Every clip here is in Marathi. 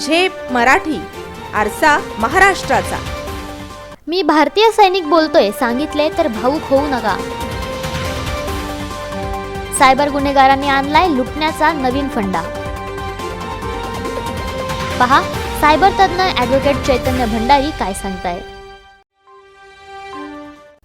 झेप मराठी आरसा महाराष्ट्राचा. मी भारतीय सैनिक बोलतोय सांगितले तर भाऊक होऊ नका. सायबर गुन्हेगारांनी आणलाय लुटण्याचा नवीन फंडा. पहा सायबर तज्ज्ञ ॲडव्होकेट चैतन्य भंडारी काय सांगतायत.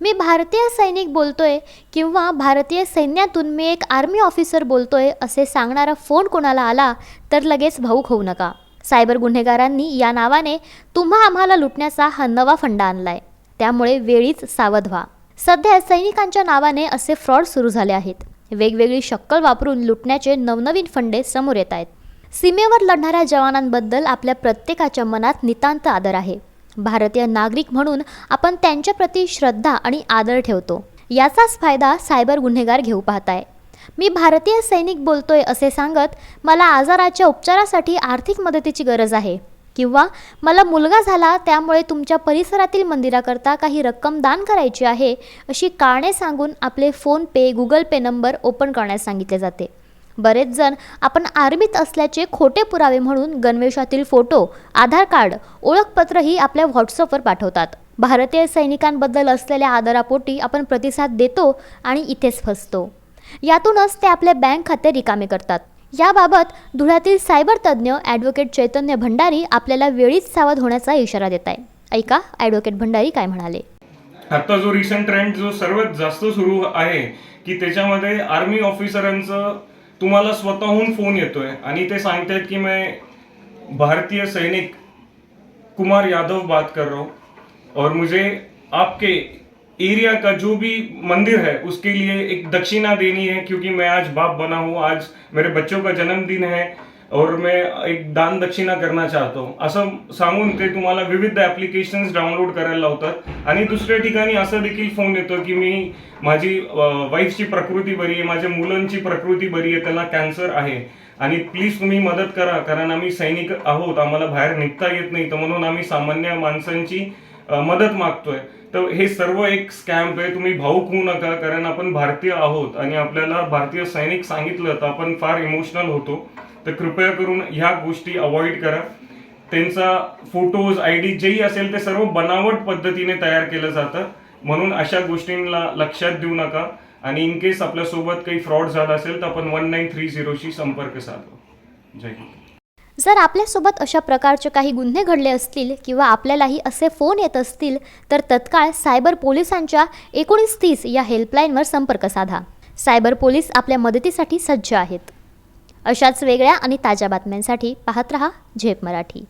मी भारतीय सैनिक बोलतोय किंवा भारतीय सैन्यातून मी एक आर्मी ऑफिसर बोलतोय असे सांगणारा फोन कोणाला आला तर लगेच भाऊक होऊ नका. सायबर गुन्हेगारांनी या नावाने तुम्हा आम्हाला लुटण्याचा हा नवा फंडा आणलाय. त्यामुळे वेळीच सावध व्हा. सध्या सैनिकांच्या नावाने असे फ्रॉड सुरू झाले आहेत. वेगवेगळी शक्कल वापरून लुटण्याचे नवनवीन फंडे समोर येत आहेत. सीमेवर लढणाऱ्या जवानांबद्दल आपल्या प्रत्येकाच्या मनात नितांत आदर आहे. भारतीय नागरिक म्हणून आपण त्यांच्याप्रती श्रद्धा आणि आदर ठेवतो. याचाच फायदा सायबर गुन्हेगार घेऊ पाहताय. मी भारतीय सैनिक बोलतोय असे सांगत मला आजाराच्या उपचारासाठी आर्थिक मदतीची गरज आहे. किंवा मला मुलगा झाला त्यामुळे तुमच्या परिसरातील मंदिराकरता काही रक्कम दान करायची आहे अशी कारणे सांगून आपले PhonePe Google Pay number open करण्यास सांगितले जाते. बरेच जण आपण आर्मीत असल्याचे खोटे पुरावे म्हणून गणवेशातील फोटो आधार कार्ड ओळखपत्रही आपल्या व्हॉट्सअपवर पाठवतात. भारतीय सैनिकांबद्दल असलेल्या आदरापोटी आपण प्रतिसाद देतो आणि इथेच फसतो. यातूनच ते आपले बँक खाते रिकामे करतात. याबाबत धुळ्यातील सायबर तज्ज्ञ ॲडव्होकेट चैतन्य भंडारी आपल्याला वेळीच सावध होण्याचा इशारा देत आहे ऐका ॲडव्होकेट भंडारी काय म्हणाले? आता जो रिसेंट ट्रेंड जो सर्वात जास्त सुरू आहे की त्याच्यामध्ये आर्मी ऑफिसरांचं तुम्हाला स्वतःहून फोन येतोय आणि ते सांगतायत की मी भारतीय सैनिक कुमार यादव बात कर रहा हूँ और मुझे आपके एरिया का जो भी मंदिर है उसके लिए एक दक्षिणा देनी है क्योंकि मैं आज बाप बना हूँ आज मेरे बच्चों का जन्मदिन है और मैं एक दान दक्षिणा करना चाहतो असं सांगून ते तुम्हाला विविध ऍप्लिकेशन्स डाउनलोड करायला लावतात. आणि दुसऱ्या ठिकाणी असं देखील फोन येतो की मी माझी वाईफची प्रकृती बरी आहे माझ्या मुलांची प्रकृती बरी आहे त्यांना कॅन्सर आहे. आणि प्लीज तुम्ही मदत करा कारण आम्ही सैनिक आहोत आम्हाला बाहेर निघता येत नाही. तर म्हणून आम्ही सामान्य माणसांची मदत मागतोय. तर हे सर्व एक स्कॅम्प आहे. तुम्ही भाऊक होऊ नका कारण आपण भारतीय आहोत आणि आपल्याला भारतीय सैनिक सांगितलं तर आपण फार इमोशनल होतो. तर कृपया करून ह्या गोष्टी अवॉइड करा. त्यांचा फोटोज आय डी जेही असेल ते सर्व बनावट पद्धतीने तयार केलं जातं. म्हणून अशा गोष्टींना लक्षात देऊ नका. आणि इन केस आपल्यासोबत काही फ्रॉड झाला असेल तर आपण वन नाईन थ्री झिरोशी संपर्क साधू. जय हिंद. जर आपल्यासोबत अशा प्रकारचे काही गुन्हे घडले असतील किंवा आपल्यालाही असे फोन येत असतील तर तत्काळ सायबर पोलिसांच्या एकोणीस तीस या हेल्पलाईनवर संपर्क साधा. सायबर पोलीस आपल्या मदतीसाठी सज्ज आहेत. अशाच वेगळ्या आणि ताज्या बातम्यांसाठी पाहत रहा झेप मराठी.